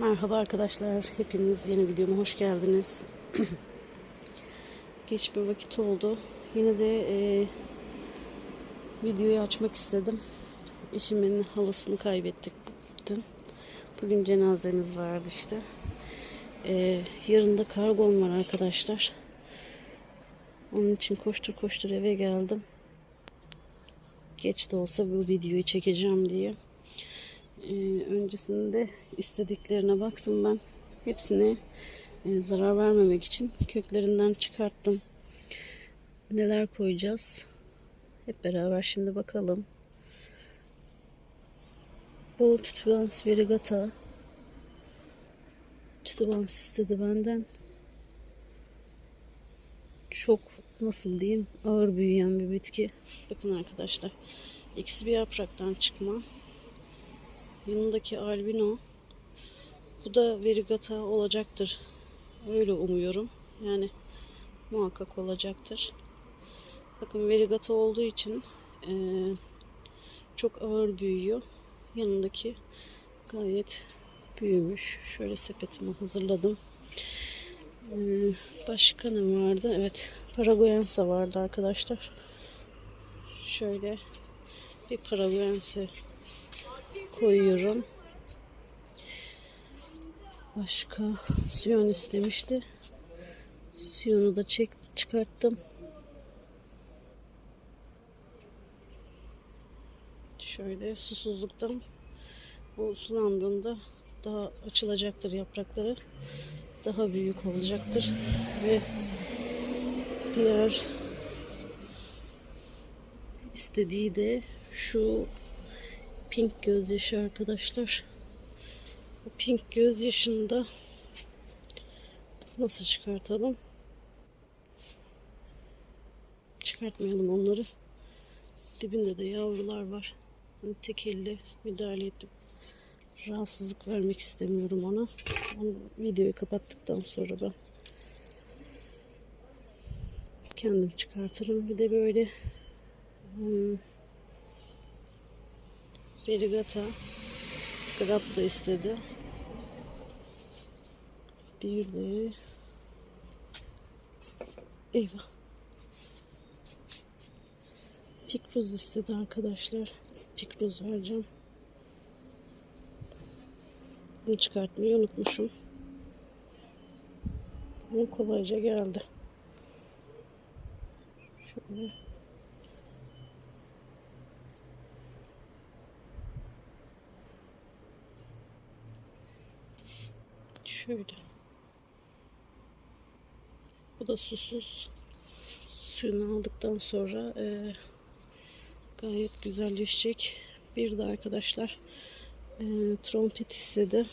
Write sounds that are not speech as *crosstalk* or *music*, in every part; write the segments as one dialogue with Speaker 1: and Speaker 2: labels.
Speaker 1: Merhaba arkadaşlar, hepiniz yeni videoma hoş geldiniz. *clears throat* Geç bir vakit oldu. Yine de e, videoyu açmak istedim. Eşimin halasını kaybettik dün. Bugün cenazemiz vardı işte. E, yarın da kargom var arkadaşlar. Onun için koştur koştur eve geldim. Geç de olsa bu videoyu çekeceğim diye. Ee, öncesinde istediklerine baktım ben. Hepsini e, zarar vermemek için köklerinden çıkarttım. Neler koyacağız? Hep beraber şimdi bakalım. Bu Tutuvans Verigata. Tutuvans istedi benden. Çok nasıl diyeyim ağır büyüyen bir bitki. Bakın arkadaşlar. İkisi bir yapraktan çıkma. Yanındaki albino. Bu da verigata olacaktır. Öyle umuyorum. Yani muhakkak olacaktır. Bakın verigata olduğu için e, çok ağır büyüyor. Yanındaki gayet büyümüş. Şöyle sepetimi hazırladım. E, başka ne vardı? Evet. Paraguayense vardı arkadaşlar. Şöyle bir Paraguayense koyuyorum. Başka suyon istemişti. Suyonu da çek çıkarttım. Şöyle susuzluktan bu sulandığında daha açılacaktır yaprakları. Daha büyük olacaktır ve diğer istediği de şu pink gözyaşı arkadaşlar. Bu pink gözyaşını da nasıl çıkartalım? Çıkartmayalım onları. Dibinde de yavrular var. Hani tek elle müdahale ettim. Rahatsızlık vermek istemiyorum ona. Onu videoyu kapattıktan sonra ben kendim çıkartırım. Bir de böyle hmm, Verigata Grab da istedi. Bir de Eyvah. Pikroz istedi arkadaşlar. Pikroz vereceğim. Bunu çıkartmayı unutmuşum. Ama kolayca geldi. Şöyle Şöyle. Bu da susuz. Suyunu aldıktan sonra e, gayet güzelleşecek. Bir de arkadaşlar e, trompet istedi.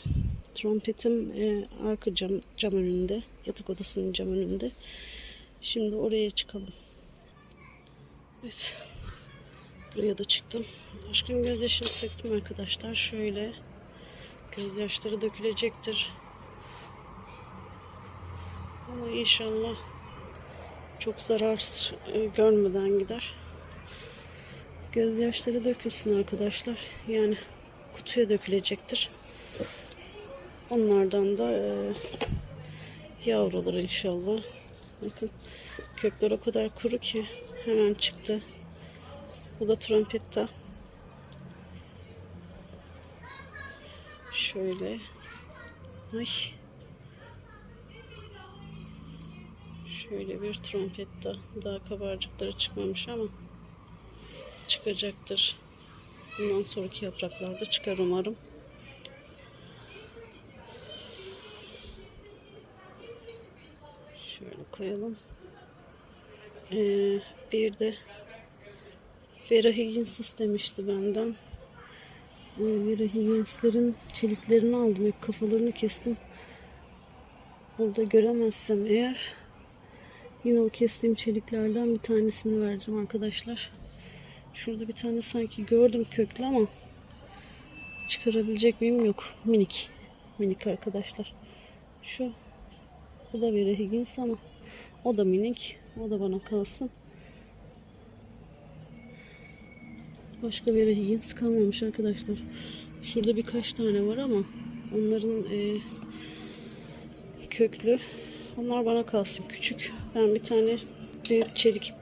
Speaker 1: Trompetim e, arka cam, cam önünde. Yatak odasının cam önünde. Şimdi oraya çıkalım. Evet. Buraya da çıktım. Aşkım gözyaşını söktüm arkadaşlar. Şöyle gözyaşları dökülecektir. Ama inşallah çok zarar e, görmeden gider. Gözyaşları dökülsün arkadaşlar. Yani kutuya dökülecektir. Onlardan da e, yavrular inşallah. Bakın kökler o kadar kuru ki hemen çıktı. Bu da trompetta. Şöyle. Ay. Şöyle bir trompetta. Daha kabarcıkları çıkmamış ama çıkacaktır. Bundan sonraki yapraklarda çıkar umarım. Şöyle koyalım. Ee, bir de Vera Higgins istemişti benden. Ee, Vera Higgins'lerin çeliklerini aldım. Hep kafalarını kestim. Burada göremezsem eğer Yine o kestiğim çeliklerden bir tanesini vereceğim arkadaşlar. Şurada bir tane sanki gördüm köklü ama çıkarabilecek miyim yok. Minik. Minik arkadaşlar. Şu bu da bir Higgins ama o da minik. O da bana kalsın. Başka bir Higgins kalmamış arkadaşlar. Şurada birkaç tane var ama Onların e, köklü. Onlar bana kalsın küçük. Ben bir tane büyük çelik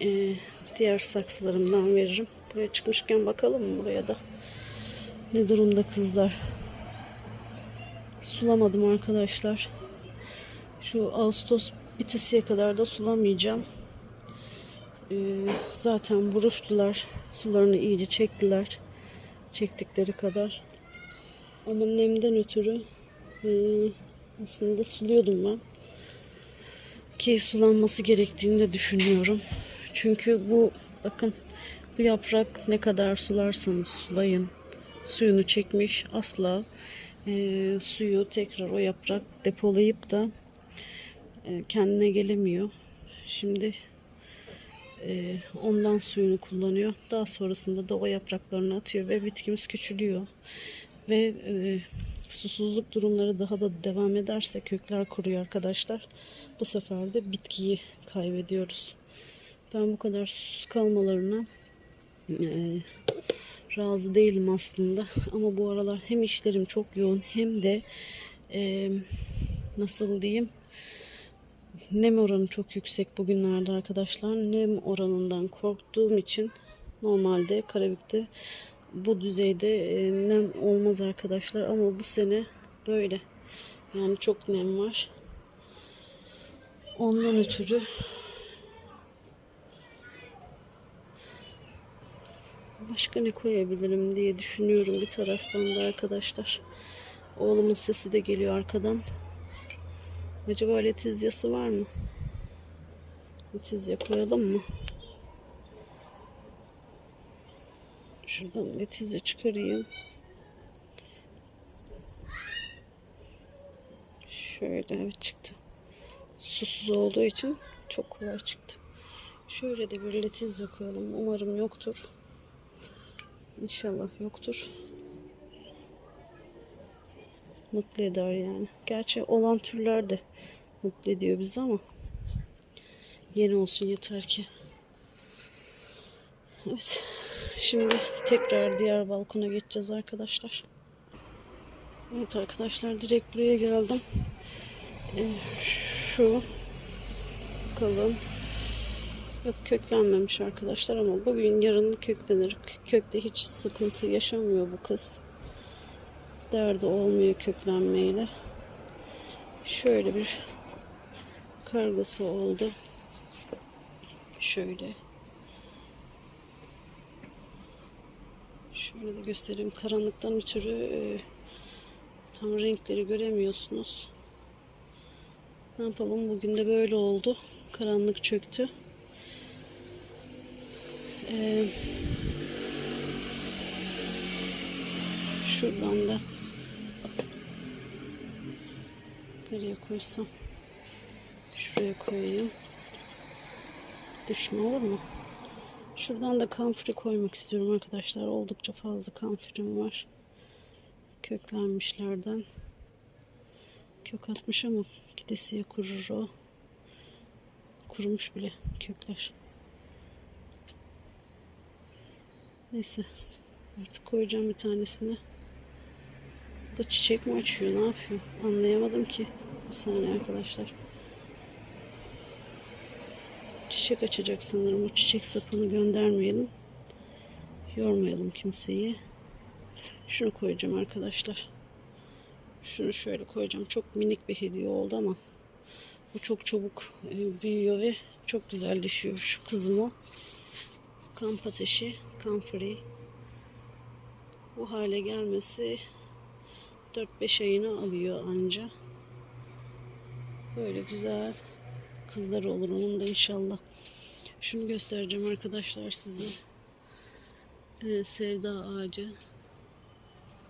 Speaker 1: e, diğer saksılarımdan veririm. Buraya çıkmışken bakalım buraya da. Ne durumda kızlar. Sulamadım arkadaşlar. Şu Ağustos bitesiye kadar da sulamayacağım. Ee, zaten buruştular. Sularını iyice çektiler. Çektikleri kadar. Ama nemden ötürü e, aslında suluyordum ben. Ki sulanması gerektiğini de düşünüyorum. Çünkü bu bakın bu yaprak ne kadar sularsanız sulayın suyunu çekmiş asla e, suyu tekrar o yaprak depolayıp da e, kendine gelemiyor. Şimdi e, ondan suyunu kullanıyor. Daha sonrasında da o yapraklarını atıyor ve bitkimiz küçülüyor. Ve e, susuzluk durumları daha da devam ederse kökler kuruyor arkadaşlar. Bu sefer de bitkiyi kaybediyoruz. Ben bu kadar susuz kalmalarına e, razı değilim aslında. Ama bu aralar hem işlerim çok yoğun hem de e, nasıl diyeyim nem oranı çok yüksek bugünlerde arkadaşlar. Nem oranından korktuğum için normalde Karabük'te bu düzeyde e, nem olmaz arkadaşlar ama bu sene böyle. Yani çok nem var. Ondan ötürü başka ne koyabilirim diye düşünüyorum bir taraftan da arkadaşlar. Oğlumun sesi de geliyor arkadan. Acaba letizyası var mı? Letizya koyalım mı? Şuradan letizya çıkarayım. Şöyle evet çıktı. Susuz olduğu için çok kolay çıktı. Şöyle de bir letizya koyalım. Umarım yoktur. İnşallah yoktur. Mutlu eder yani. Gerçi olan türler de mutlu ediyor bizi ama yeni olsun yeter ki. Evet. Şimdi tekrar diğer balkona geçeceğiz arkadaşlar. Evet arkadaşlar direkt buraya geldim. Ee, şu bakalım. Yok köklenmemiş arkadaşlar ama bugün yarın köklenir. Kökte hiç sıkıntı yaşamıyor bu kız. Derdi olmuyor köklenmeyle. Şöyle bir kargası oldu. Şöyle. Şöyle de göstereyim. Karanlıktan ötürü e, tam renkleri göremiyorsunuz. Ne yapalım? Bugün de böyle oldu. Karanlık çöktü. Ee, şuradan da nereye koysam şuraya koyayım düşme olur mu şuradan da kamfiri koymak istiyorum arkadaşlar oldukça fazla kamfirim var köklenmişlerden kök atmış ama gidesiye kurur o kurumuş bile kökler Neyse. Artık koyacağım bir tanesini. Bu da çiçek mi açıyor? Ne yapıyor? Anlayamadım ki. Bir saniye arkadaşlar. Çiçek açacak sanırım. O çiçek sapını göndermeyelim. Yormayalım kimseyi. Şunu koyacağım arkadaşlar. Şunu şöyle koyacağım. Çok minik bir hediye oldu ama bu çok çabuk e, büyüyor ve çok güzelleşiyor. Şu kızım o kamp ateşi, kamfrey. Bu hale gelmesi 4-5 ayını alıyor anca. Böyle güzel kızlar olur onun da inşallah. Şunu göstereceğim arkadaşlar size. Ee, sevda ağacı.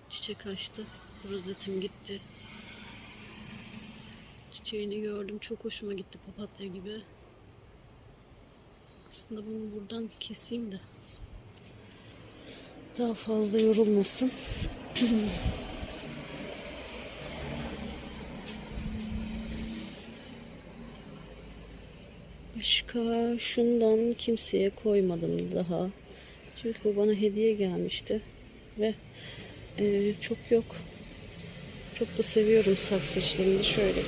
Speaker 1: Çiçek açtı. Rozetim gitti. Çiçeğini gördüm. Çok hoşuma gitti papatya gibi. Aslında bunu buradan keseyim de daha fazla yorulmasın. *clears throat* Başka şundan kimseye koymadım daha. Çünkü bu bana hediye gelmişti ve e, çok yok. Çok da seviyorum saksı işlerini. Şöyle.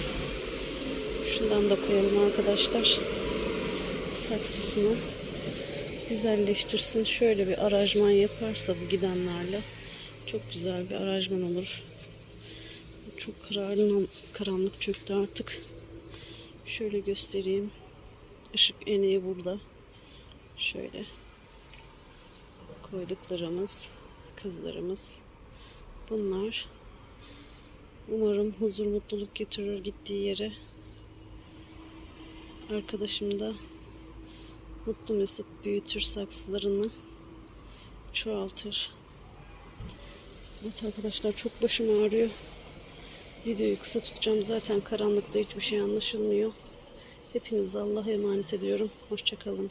Speaker 1: Şundan da koyalım arkadaşlar. Saksısını güzelleştirsin. Şöyle bir aranjman yaparsa bu gidenlerle çok güzel bir aranjman olur. Çok kararlı, karanlık çöktü artık. Şöyle göstereyim. Işık eneği burada. Şöyle koyduklarımız, kızlarımız. Bunlar umarım huzur mutluluk getirir gittiği yere. Arkadaşım da mutlu mesut büyütür saksılarını çoğaltır. Evet arkadaşlar çok başım ağrıyor. Videoyu kısa tutacağım. Zaten karanlıkta hiçbir şey anlaşılmıyor. Hepinizi Allah'a emanet ediyorum. Hoşçakalın.